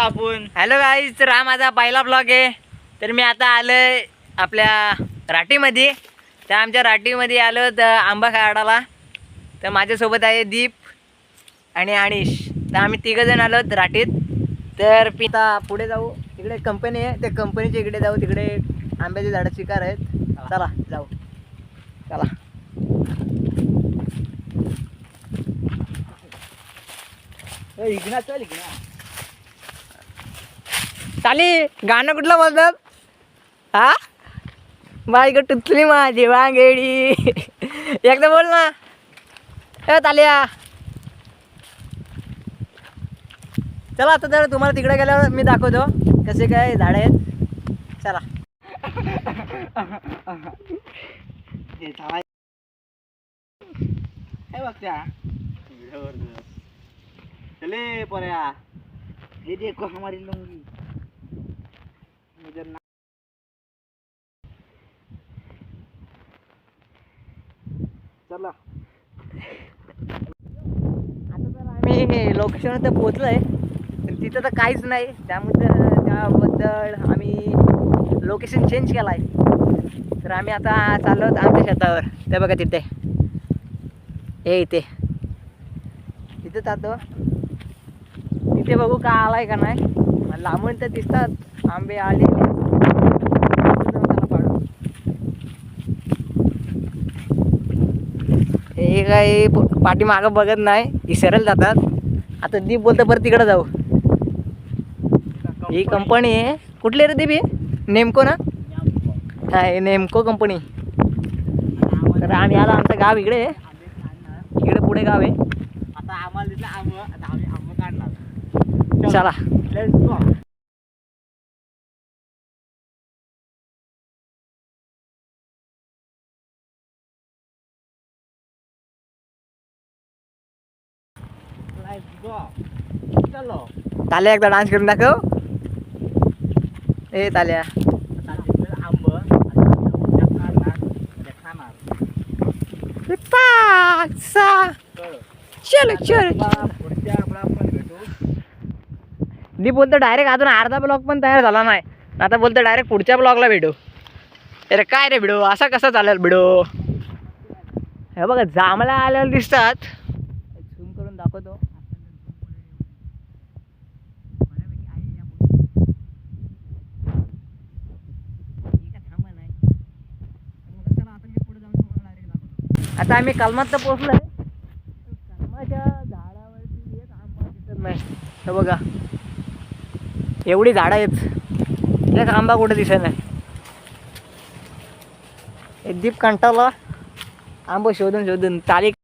आता आपण. Hello guys तर हा माझा पहिला ब्लॉग आहे. तर मी आता आलोय आपल्या राटीमध्ये. तर आमच्या राटीमध्ये आलो तर आंबा खाडाला तर माझ्यासोबत आहे दीप आणि अनिश. तर आम्ही तिघंजण आलो राटीत. तर पिता पुढे जाऊ. इकडे कंपनी आहे. त्या कंपनीच्या इकडे जाऊ. तिकडे आंब्याचे झाडं शिकार आहेत. चला जाऊ. चला. इकडे चल इकडे चाली गाणं कुठलं बोलतात? हा? बाई ग टुचली माझी वांगेडी. एकदा बोल ना. ए तालिया. चला आता तर तुम्हाला तिकडे गेल्यावर मी दाखवतो कसे काय झाड आहेत. चला. हे थांबा. हे बघ त्या. चले पर्या हे देखो हमारी लुंगी. मुझे चला. आता तर आम्ही लोकेशन तर पोहोचलो आहे पण तिथं तर काहीच नाही. त्यामुळे त्याबद्दल आम्ही लोकेशन चेंज केलं आहे तर आम्ही आता चाललो आहोत आमच्या शेतावर. ते बघा तिथे. हे इथे. तिथे जातो. तिथे बघू का आलाय का नाही. लांबून तर दिसतात. आंबे पाडू. हे काही पाठीमागं बघत नाही विसरायला जातात. आता दीप बोलतं बरं तिकडं जाऊ. ही कंपनी आहे. कुठली रे दीप ही? नेमको ना? हा हे नेमको कंपनी तर आम्ही आलो आमचं गाव इकडे. इकडे पुढे गाव आहे. आता आम्हाला चला. ताल्या एकदा डान्स करून दाखव. ए ताल्या. आता दिसलं आंब पुढच्या भेटू बोलतो डायरेक्ट अजून अर्धा ब्लॉग पण तयार झाला नाही. आता बोलतो डायरेक्ट पुढच्या ब्लॉगला भेटू. अरे काय रे भिडो? असा कसा चालेल भिडो? हे बघा जांभळा आलेला दिसतात झूम करून दाखवतो आता आम्ही कालमात पोचलो आहे कालमाच्या झाडावरती एक आंबा दिसत नाही. तर बघा. एवढी झाडं आहेत. एक आंबा कुठे दिसत नाही. एक दीप कंटाला आंबा शोधून शोधून. तारीख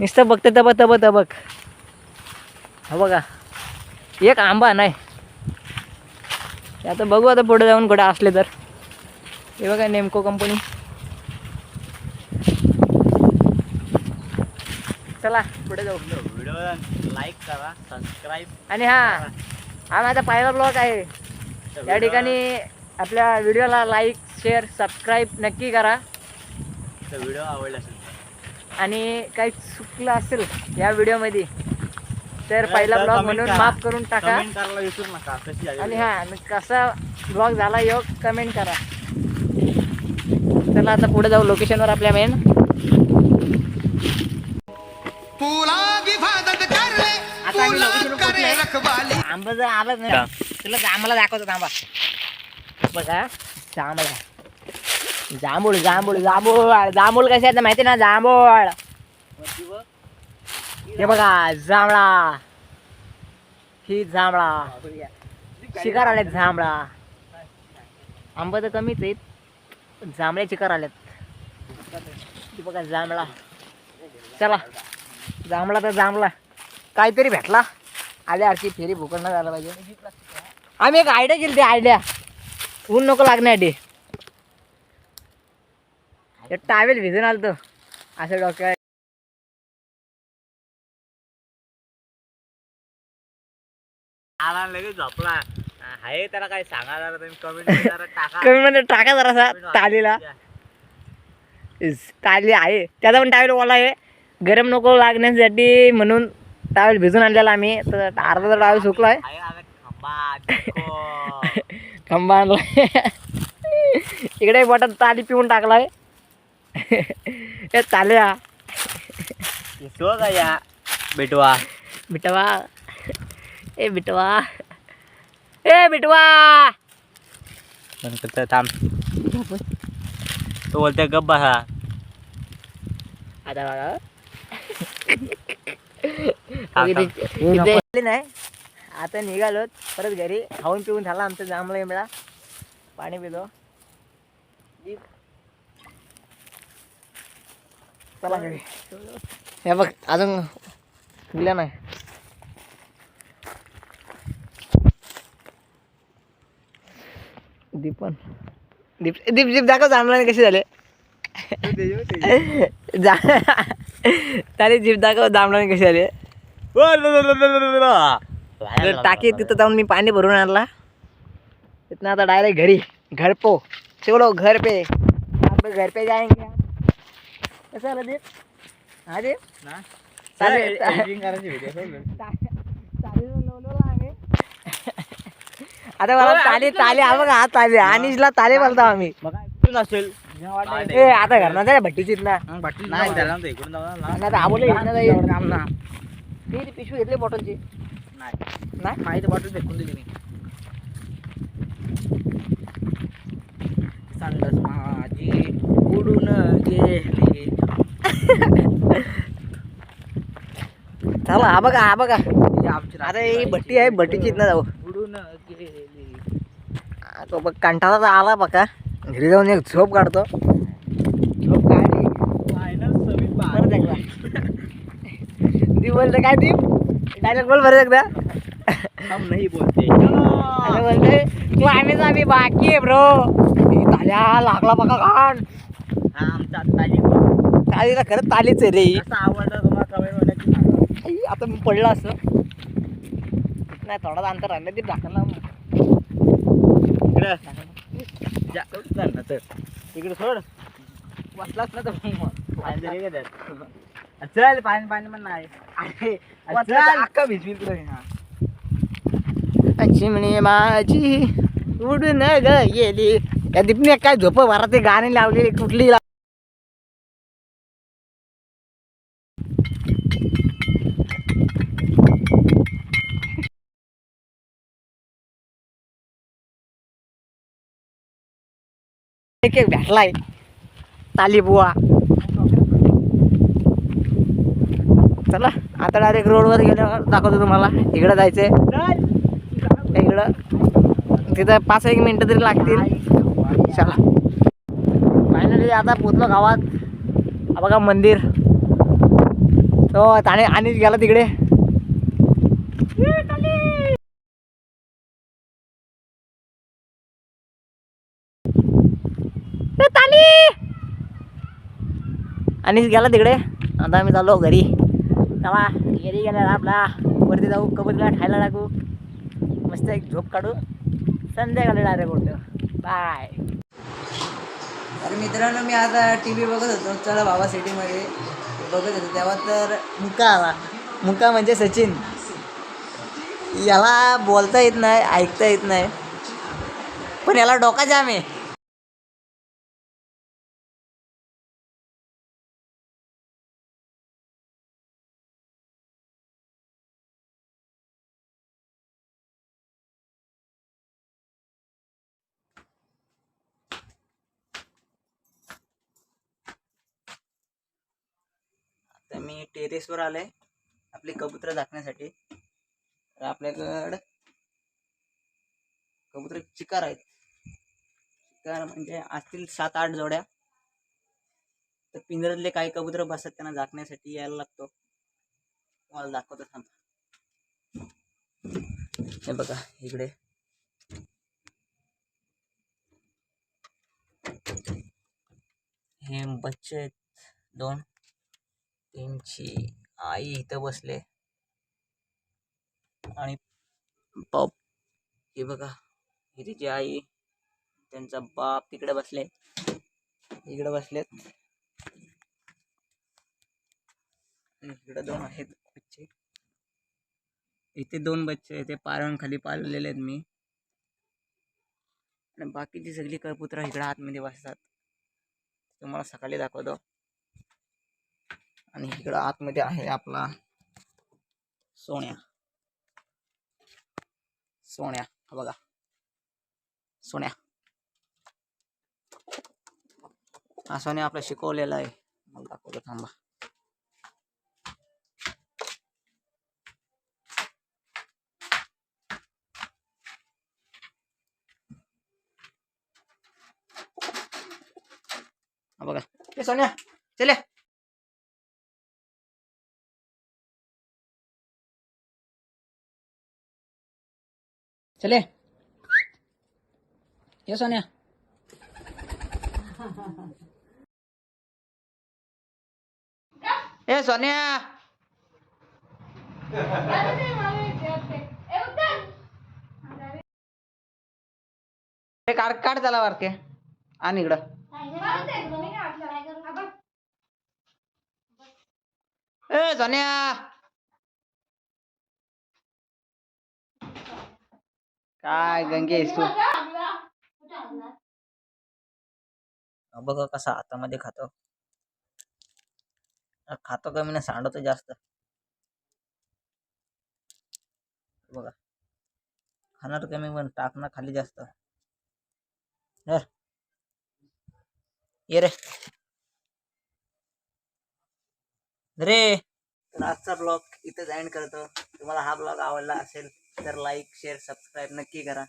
नुसतं बघते तब तब तबक. हा बघा. एक आंबा नाही. आता बघू आता पुढे जाऊन कुठे असले तर. हे बघा नेमको कंपनी चला पुढे जाऊ. व्हिडिओ लाईक करा सबस्क्राईब आणि हा हा माझा पहिला ब्लॉग आहे. या ठिकाणी आपल्या व्हिडिओला लाईक शेअर सबस्क्राईब नक्की करा. व्हिडिओ आवडला असेल आणि काही चुकलं असेल या व्हिडिओमध्ये तर तर पहिला ब्लॉग म्हणून. माफ करून टाका. आणि हा कसा ब्लॉग झाला योग कमेंट करा. चला आता पुढे जाऊ लोकेशनवर आपल्या मेन आता आम्ही लोकेशनवर पोहोचलोय. आंबा जर आलाच नाही तुला आम्हाला दाखवतो थांबा. बघा जांभळा. जांभूळ जांभूळ जांभूळ. जांभूळ कसे आहेत माहिती ना? जांभूळ. हे बघा जांभळा. ही जांभळा. शिकार आल्यात जांभळा. आंबा तर कमीच आहेत. जांभळे शिकार आल्यात हे बघा जांभळा. चला. जांभळा तर जांभळा. काहीतरी भेटला. आल्यासारखी फेरी भुकडनं झाला पाहिजे. आम्ही एक आयडिया केली ती आयडिया ऊन नको लागण्यासाठी. हे टावेल भिजून आलं तर असं डोक्यात आला लगेच झोपला. आहे त्याला काय सांगा जरा तुम्ही. कमेंट टाका. कमी मध्ये टाका जरासा तालीला. ताली आहे. त्याचा पण टावेल ओला आहे. गरम नको लागण्यासाठी म्हणून टावेल भिजून आणलेला आम्ही. तर अर्धा तर टावेल सुकलाय. आहे खंबा आणलाय. इकडे बटन ताली पिऊन टाकलाय. हे चाल्या या बेटवा. बिटवा. ए बिटवा. ए बिटवा. थांब. तो बोलते गप बसा. आता बघा थांब, इथे- थांब. इथे आले नाही. आता निघालो. परत घरी. खाऊन पिऊन झाला आमचं जांभळा मिळा पाणी पितो. चला घरी. हे बघ अजून दिला नाही. दीपन दीप दीप दीप दाखव जांभळाने कसे झाले. जा त्याने जीप दाखव जांभळाने कसे झाले. टाकी तिथं जाऊन मी पाणी भरून आणला. तिथनं आता डायरेक्ट घरी घर पो. चलो घर पे. आप घर पे जाएंगे कसं आलं हा आता मला ताले ताले हा बघा हा ताले. अनिशला ताले बोलतो आम्ही. असेल. ए आता घरना जाय भट्टीची ना नाही आबोले ती ती पिशवी घेतली बॉटलची. नाही. नाही? माहिती बॉटल फेकून दिली मी. संडास माझी उडून गेली. चला हा बघा हा बघा. ही आमची अरे ही भट्टी आहे भट्टीची ना जाऊ. उडून गेली. तो बघ कंटाळा तर आला बघा. घरी जाऊन एक झोप काढतो झोप काढली फायनल सवी परत एकदा दीप बोलते काय दीप डायलॉग बोल बरं एकदा. हम नाही बोलते. बोलते क्लायमेट आम्ही बाकी आहे ब्रो ताल्या लागला बघा घाण हा आमचा ताली तालीला खरंच तालीच आहे रे. आवडला तुम्हाला कमेंटमध्ये सांगा. आई, आता मी पडलं असं. नाही थोडा अंतर राहिलं ते टाकलं इकडं. जा, ना. इकडे सोड. बसलाच ना तर मग. चल पाणी पाणी पण नाही अरे, चल. भिजवील तुला. चिमणी माझी उडून ग गेली त्या दीपने काय झोप भरा ते गाणे लावले कुठली लाव- एक एक भेटलाय ताली चला आता डायरेक्ट रोडवर गेल्यावर दाखवतो तुम्हाला. इकडं जायचंय. इकडं. तिथं पाच एक मिनटं तरी लागतील. चला. फायनली आता पोचलो गावात. बघा मंदिर. हो ताणे आणीच गेला तिकडे. आणिच गेला तिकडे. आता आम्ही चाललो घरी. चला घरी गेला आपला. वरती जाऊ कबूतला खायला टाकू मस्त एक झोप काढू. संध्याकाळी डायरेक्ट उठतो. बाय तर मित्रांनो मी आता टी व्ही बघत होतो. चला बाबा सिटीमध्ये. बघत होतो. तेव्हा तर मुका आला. मुका म्हणजे सचिन. याला बोलता येत नाही ऐकता येत नाही. पण याला डोका जाम आहे. तर मी टेरेसवर आलोय. आपली कबुतर झाकण्यासाठी तर आपल्याकडं कबुतर चिकार आहेत. चिकार म्हणजे असतील सात आठ जोड्या. तर पिंजऱ्यातले काही कबुतर बसतात त्यांना झाकण्यासाठी यायला लागतो. तुम्हाला दाखवतो थांबा. हे बघा इकडे. हे बच्चे आहेत दोन. त्यांची आई इथं बसले. आणि पप. हे बघा ही तिची आई त्यांचा बाप तिकडे बसले. इकडे बसलेत. इकडे दोन आहेत बच्चे. इथे दोन बच्चे इथे पारण खाली पाळलेले आहेत मी. आणि बाकीची सगळी कळपुत्र इकडे आतमध्ये बसतात. तुम्हाला सकाळी दाखवतो. आणि इकडं आतमध्ये आहे आपला सोन्या. सोन्या हा बघा. सोन्या. हा सोन्या आपला शिकवलेला आहे. मला दाखवतो थांबा. बघा. ए सोन्या चले चले. ये सोन्या. ए सोन्या. ए, काढ काढ त्याला वारके आणि इकडं. ए सोन्या. काय गंगे तू? बघ बघा कसा हातामध्ये खातो. खातो कमी ना सांडतो जास्त. बघा. खाणार कमी पण? टाकणार खाली जास्त. ये रे. रे. तर आजचा ब्लॉग इथेच एंड करतो. तुम्हाला हा ब्लॉग आवडला असेल तर लाईक शेअर सबस्क्राईब नक्की करा.